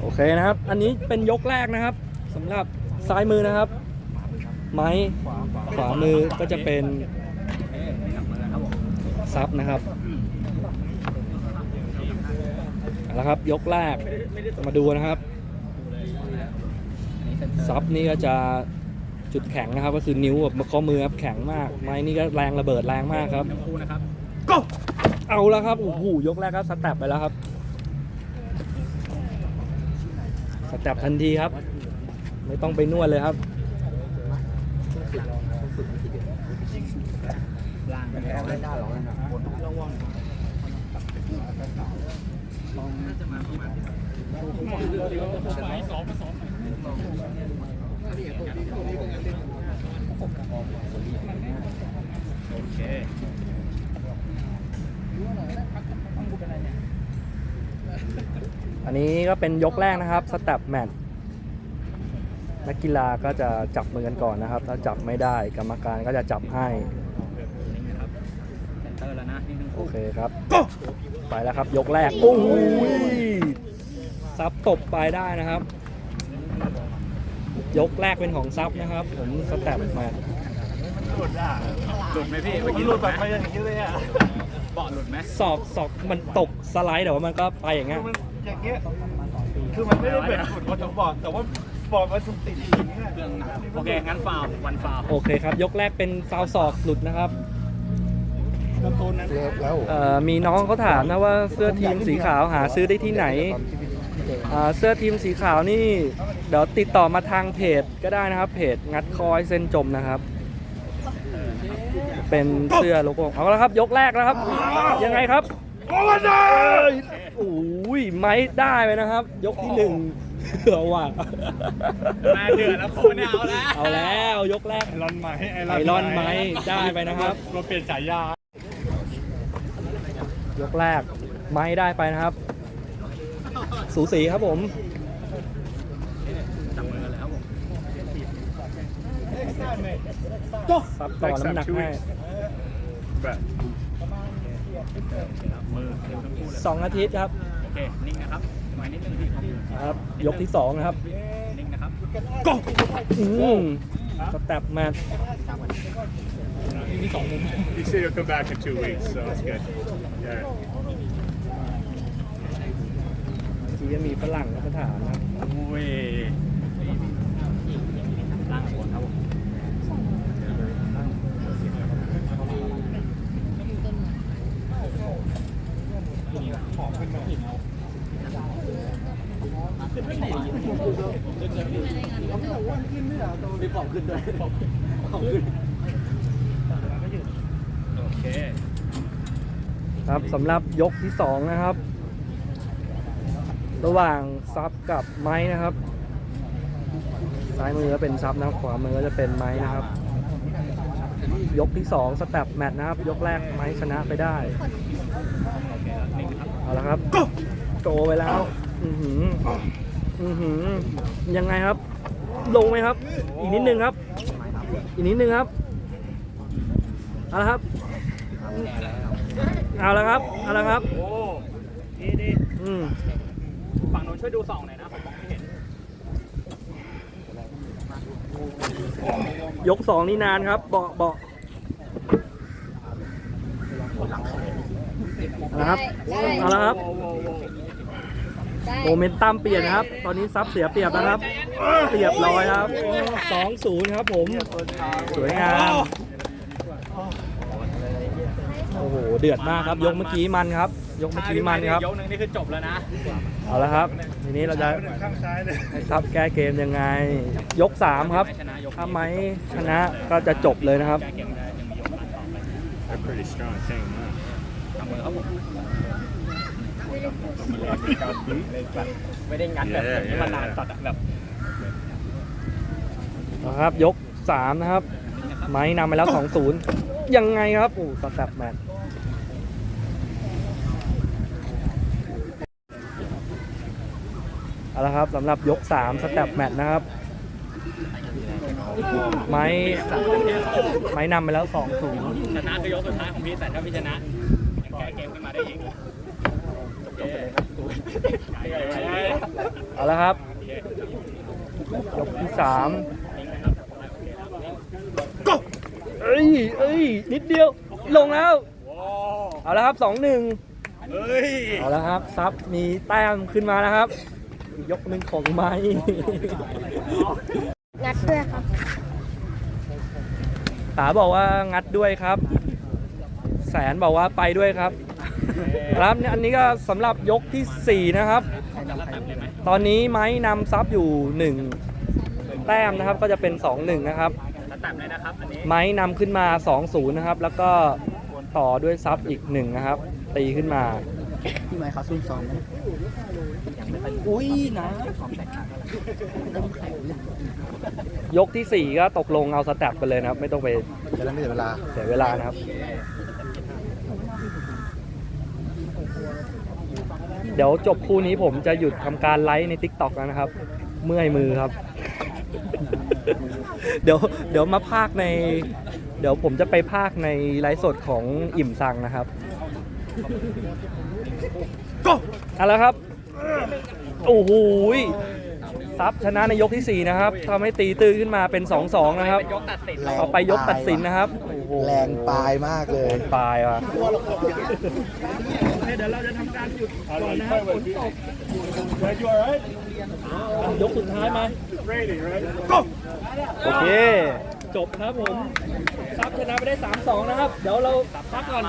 โอเคนะครับ อันนี้เป็นยกแรกนะครับสำหรับซ้ายมือนะครับ ไม้ขวามือก็จะเป็นซับนะครับเอาละครับยกแรกมาดูนะครับซับนี่ก็จะจุดแข็งนะครับ ก็คือนิ้วแบบข้อมือครับแข็งมาก ไม้นี่ก็แรงระเบิดแรงมากครับทั้งคู่นะครับเอาแล้วครับโอ้โหยกแรกครับสแต็ปไปแล้วครับ สแต็ปทันทีครับ ไม่ต้องไปนวดเลยครับล่างแล้วไม่ได้หรอกนะโอเค อันนี้ก็เป็นยกแรกนะครับสแต็ปแมทนักกีฬาก็จะจับมือกันก่อนนะครับ ถ้าจับไม่ได้กรรมการก็จะจับให้นิ่งนะครับเซนเตอร์แล้วนะนิ่งทั้งโอคู่เคครับ ไปแล้วครับยกแรก โอ้ยซับตบไปได้นะครับ ยกแรกเป็นของซับนะครับ ผมสแต็ปแมทหลุดอะหลุดไหมพี่เมื่อกี้หลุดแบบไปอย่างนี้เลยอะเบาะหลุดไหมศอกศอกมันตกสไลด์แต่ว่ามันก็ไปอย่างเงี้ยมัน อย่างเงี้ย คือมันไม่ได้เป็นฝุ่นบนบอร์ดแต่ว่าบอร์ดมันถูกติดอย่างเงี้ยเครื่องหนักโอเค งั้นฟาววันฟาวโอเคครับ ยกแรกเป็นฟาวศอกหลุดนะครับ แล้วตัวนั้นแล้วเอ่อมีน้องเขาถามนะว่าเสื้อทีมสีขาวหาซื้อได้ที่ไหนอ่าเสื้อทีมสีขาวนี่ เดี๋ยวติดต่อมาทางเพจก็ได้นะครับ เพจงัดคอยเส้นจมนะครับ เป็นเสื้อโลโก้เอาละครับ ยกแรกแล้วครับ ยังไงครับ โอ้ยไม้ได้ไปนะครับ ยกที่หนึ่งเอาว่ะมาเดือดแล้วคุณเอาแล้ว เอาแล้วยกแรกไอรอนไม้ไอรอนไม้ได้ไปนะครับเราเปลี่ยนฉายายกแรกไม้ได้ไปนะครับ สูสีครับผมจับมือกันแล้วผมซับต่อน้ำหนักให้แบบ มือเร็วทั้งคู่เลยสองอาทิตย์ครับโอเค นิ่งนะครับไม้นิดนึงพี่ครับครับ ยกที่สองนะครับ นิ่งนะครับอืมสแต็ปมา He said he'll come back in two weeks, so it's good. Yeah. ทีจะมีฝรั่งเขาถามนะ โอ้ยล่างบนครับผม โอเคครับสำหรับยกที่สองนะครับ ระหว่างซับกับไม้นะครับ ซ้ายมือก็เป็นซับนะครับขวามือก็จะเป็นไม้นะครับ ยกที่สองสแตปแมตช์นะครับ ยกแรกไม้ชนะไปได้โอเคแล้วนิ่งครับเอาละครับโกไปแล้ว อือหือ อือหือยังไงครับ ลงไหมครับ อีกนิดนึงครับ อีกนิดนึงครับ เอาละครับ เอาละครับ เอาละครับ โอ้ดีดีอืมฝั่งนู้นช่วยดูสองหน่อยนะผมมองไม่เห็น ยกสองนี่นานครับ เบาะเบาะเอาละครับ เอาละครับ โมเมนตัมเปลี่ยนนะครับ ตอนนี้ซับเสียเปรียบนะครับเรียบร้อยครับสองศูนย์ครับผม สวยงาม โอ้โห เดือดมากครับ ยกเมื่อกี้มันครับ ยกเมื่อกี้มันครับ ยกหนึ่งนี่คือจบแล้วนะ เอาละครับ ทีนี้เราจะข้างซ้ายเลยให้ซับแก้เกมยังไง ยก3ครับชนะยกถ้าไม้ชนะก็จะจบเลยนะครับแก้เกมได้ยังมียกหลังต่อไป They're pretty strong thing, huh? ทำมือครับผม ไม่ได้งัดแบบนี้มานานจัดอะแบบนะครับยก3นะครับ ไม้นำไปแล้ว2-0ยังไงครับโอ้สแตปแมนเอาละครับสำหรับยก3สแตปแมทนะครับ ไม้ไม้นำไปแล้ว2-0ชนะคือยกสุดท้ายของพี่แต่ถ้าพี่ชนะยังแก้เกมขึ้นมาได้อีกจบไป เลยครับเอาละครับยกที่สามเอ้ยเอ้ยนิดเดียว ลงแล้ว เอาละครับสองหนึ่งเฮ้ยเอาละครับซับมีแต้มขึ้นมานะครับอีกยกหนึ่งของไม้งัดด้วยครับตาบอกว่างัดด้วยครับ แสนบอกว่าไปด้วยครับ ครับอันนี้ก็สำหรับยกที่ 4 นะครับ ตอนนี้ไม้นำซับอยู่ 1 แต้มนะครับก็จะเป็น 2-1 นะครับตัดเลยนะครับอันนี้ไม้นำขึ้นมา 2-0 นะครับ แล้วก็ต่อด้วยซับอีก 1 นะครับ ตีขึ้นมา พี่ไม้เขาซุ่มซ้อมไหมอุ้ยนะยกที่ 4 ก็ตกลงเอาสแต็ปไปเลยนะครับ ไม่ต้องไปจะได้ไม่เสียเวลา เสียเวลานะครับ เดี๋ยวจบคู่นี้ผมจะหยุดทำการไลฟ์ใน t ิ k t o k แล้วนะครับ เมื่อยมือครับ เดี๋ยวเดี๋ยวมาภาคใน เดี๋ยวผมจะไปภาคในไลฟ์สดของอิ่มซังนะครับก็เอาละครับ โอ้โหยซับชนะในยกที่ 4 นะครับทำให้ตีตื้อขึ้นมาเป็น 2-2 นะครับยกตัดสินแรงเอาไปยกตัดสินนะครับโอ้โหแรงปลายมากเลยปลายว่ะเดี๋ยวเราจะทำการหยุดก่อนนะครับฝนตก Right, you alright? ยกสุดท้ายมา Ready, right? Go! โอเค จบครับผม ซับชนะไปได้ 3-2 นะครับ เดี๋ยวเราพักก่อน